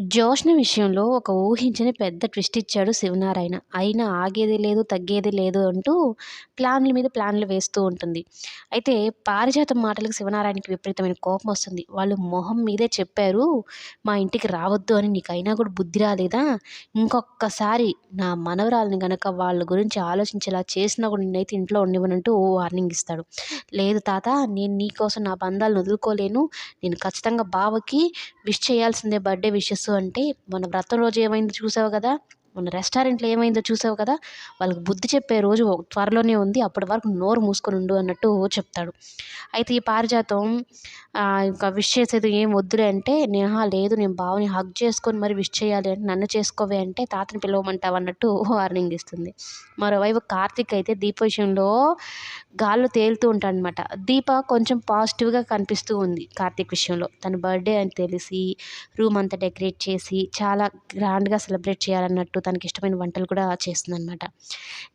జోష్న విషయంలో ఒక ఊహించని పెద్ద ట్విస్ట్ ఇచ్చాడు శివనారాయణ. అయినా ఆగేది లేదు తగ్గేది లేదు అంటూ ప్లాన్ల మీద ప్లాన్లు వేస్తూ ఉంటుంది. అయితే పారిజాతం మాటలకు శివనారాయణకి విపరీతమైన కోపం వస్తుంది. వాళ్ళు మొహం మీదే చెప్పారు మా ఇంటికి రావద్దు అని. నీకైనా కూడా బుద్ధి రాలేదా? ఇంకొకసారి నా మనవరాలని గనక వాళ్ళ గురించి ఆలోచించేలా చేసినా కూడా నిన్నైతే ఇంట్లో ఉండనివ్వనంటూ వార్నింగ్ ఇస్తాడు. లేదు తాత నేను నీకోసం నా బంధాలను వదులుకోలేను. నేను ఖచ్చితంగా బావకి విష్ చేయాల్సిందే బర్త్డే విషెస్. అంటే మన వ్రతం రోజు ఏమైంది చూసావు కదా? మన రెస్టారెంట్లో ఏమైందో చూసావు కదా? వాళ్ళకి బుద్ధి చెప్పే రోజు త్వరలోనే ఉంది. అప్పటి వరకు నోరు మూసుకొని ఉండు అన్నట్టు చెప్తాడు. అయితే ఈ పారిజాతం ఇంకా విష్ చేసేది ఏం వద్దులే అంటే నేహా లేదు నేను బావని హగ్ చేసుకొని మరి విష్ చేయాలి అంటే నన్ను చేసుకోవే అంటే తాతని పిలవమంటావు? అన్నట్టు వార్నింగ్ ఇస్తుంది. మరోవైపు కార్తీక్ అయితే దీప విషయంలో గాల్లో తేలుతూ ఉంటాడనమాట దీప కొంచెం పాజిటివ్గా కనిపిస్తూ ఉంది కార్తీక్ విషయంలో. తన బర్త్డే అని తెలిసి రూమ్ అంతా డెకరేట్ చేసి చాలా గ్రాండ్గా సెలబ్రేట్ చేయాలన్నట్టు తనకి ఇష్టమైన వంటలు కూడా చేస్తుందనమాట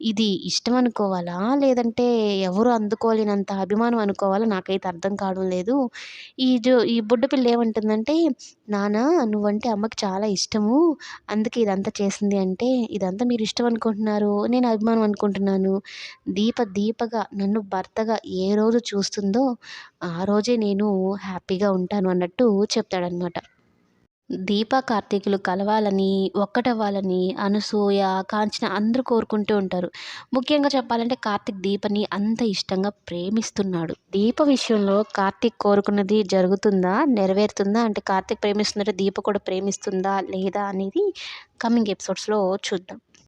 ఇది ఇష్టం అనుకోవాలా? లేదంటే ఎవరు అందుకోలేనంత అభిమానం అనుకోవాలా? నాకైతే అర్థం కావడం లేదు. ఈ జో ఈ బుడ్డ పిల్ల ఏమంటుందంటే నాన్న నువ్వంటే అమ్మకి చాలా ఇష్టము. అందుకే ఇదంతా చేసింది అంటే ఇదంతా మీరు ఇష్టం అనుకుంటున్నారు. నేను అభిమానం అనుకుంటున్నాను. దీప దీపగా నన్ను భర్తగా ఏ రోజు చూస్తుందో ఆ రోజే నేను హ్యాపీగా ఉంటాను అన్నట్టు చెప్తాడనమాట దీప కార్తీకులు కలవాలని ఒక్కటవ్వాలని అనసూయ కాంచన అందరూ కోరుకుంటూ ఉంటారు. ముఖ్యంగా చెప్పాలంటే కార్తీక్ దీపని అంత ఇష్టంగా ప్రేమిస్తున్నాడు. దీప విషయంలో కార్తీక్ కోరుకున్నది జరుగుతుందా నెరవేరుతుందా? అంటే కార్తీక్ ప్రేమిస్తున్నట్టు దీప కూడా ప్రేమిస్తుందా లేదా అనేది కమింగ్ ఎపిసోడ్స్లో చూద్దాం.